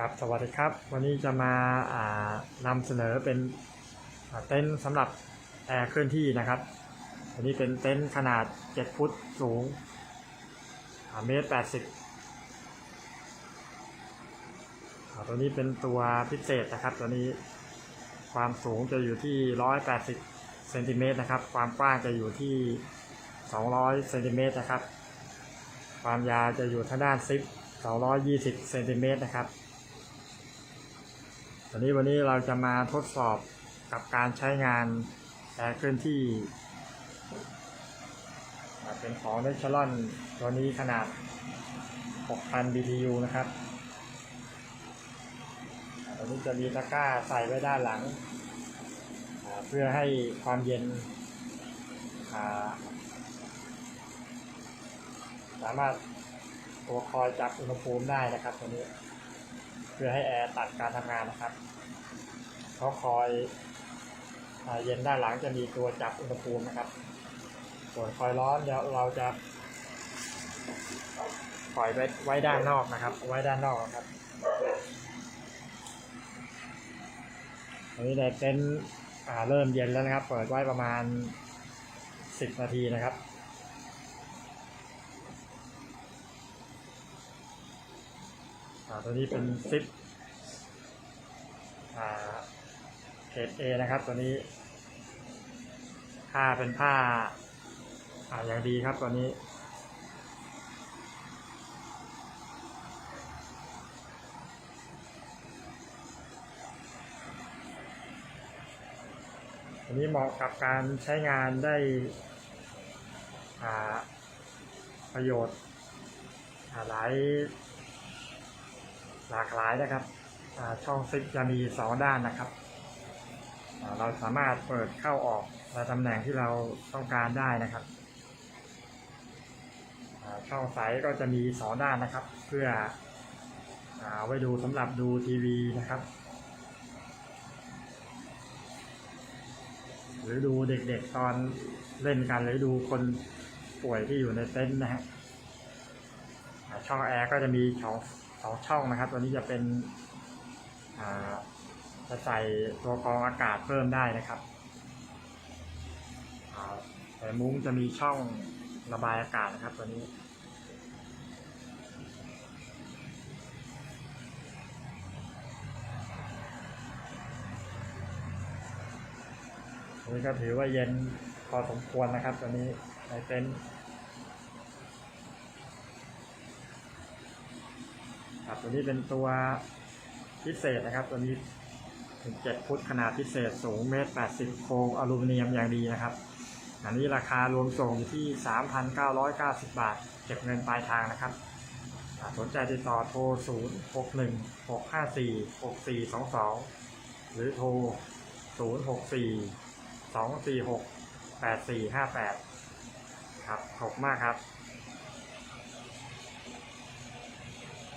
ครับสวัสดีครับ วันนี้จะมาานำเสนอเป็นเต็นท์สำหรับแอร์เคลื่อนที่นะครับอันนี้เป็นเต็นท์ขนาด 7 ฟุตสูงเมตร80อ่าตัวนี้เป็นตัวพิเศษนะครับ ตัวนี้ความสูงจะอยู่ที่ 180เซนติเมตรนะครับ ความกว้างจะอยู่ที่ 200เซนติเมตรนะครับ ความยาวจะอยู่ทางด้านซิป220เซนติเมตรนะครับ วันนี้วันนี้เราจะมาทดสอบกับการใช้งานแอร์เคลื่อนที่เป็นของ n e c h a r o n ตัวนี้ขนาด 6,000 BTU นะครับตัวนี้จะมีตะกร้าใส่ไว้ด้านหลัง เพื่อให้ความเย็น สามารถตัวคอยจับอุณหภูมิได้นะครับตัวนี้ พื่อให้แอร์ตัดการทำงานนะครับเขาคอยเย็นด้านหลังจะมีตัวจับอุณหภูมินะครับส่วนคอยร้อนเดี๋ยวเราจะปล่อยไว้ไว้ด้านนอกนะครับ ไว้ด้านนอกครับอันนี้ในเต็นท์เริ่มเย็นแล้วนะครับ เปิดไว้ประมาณ 10 นาทีนะครับ อ่าตัวนี้เป็นซิปอ่าเกรดเอนะครับตัวนี้ ผ้าเป็นผ้าอ่าอย่างดีครับตัวนี้ตัวนี้เหมาะกับการใช้งานได้อ่าประโยชน์หลาย หลากหลายนะครับช่องซิปจะมีสองด้านนะครับ เราสามารถเปิดเข้าออกในตำแหน่งที่เราต้องการได้นะครับช่องใสก็จะมีสองด้านนะครับ เพื่ออาไว้ดูสำหรับดูทีวีนะครับ หรือดูเด็กๆตอนเล่นกันหรือดูคนป่วยที่อยู่ในเต็นท์นะฮะช่องแอร์ก็จะมีช่อง สองช่องนะครับ ตัวนี้จะเป็นจะใส่ตัวกรองอากาศเพิ่มได้นะครับแต่มุ้งจะมีช่องระบายอากาศนะครับ ตัวนี้ตัวนี้ก็ถือว่าเย็นพอสมควรนะครับ ตัวนี้ในเต็นท์ ครับ ตัวนี้เป็นตัวพิเศษนะครับ ตัวนี้ถึง7ฟุตขนาดพิเศษสูงเมตร80โครงอลูมิเนียมอย่างดีนะครับ อันนี้ราคารวมส่งอยู่ที่3,990บาท เก็บเงินปลายทางนะครับสนใจติดต่อโทร 0 6 1 6 5 4 6 4 2 2 หรือโทร 0 6 4 2 4 6 8 4 5 8 ครับขอบมากครับ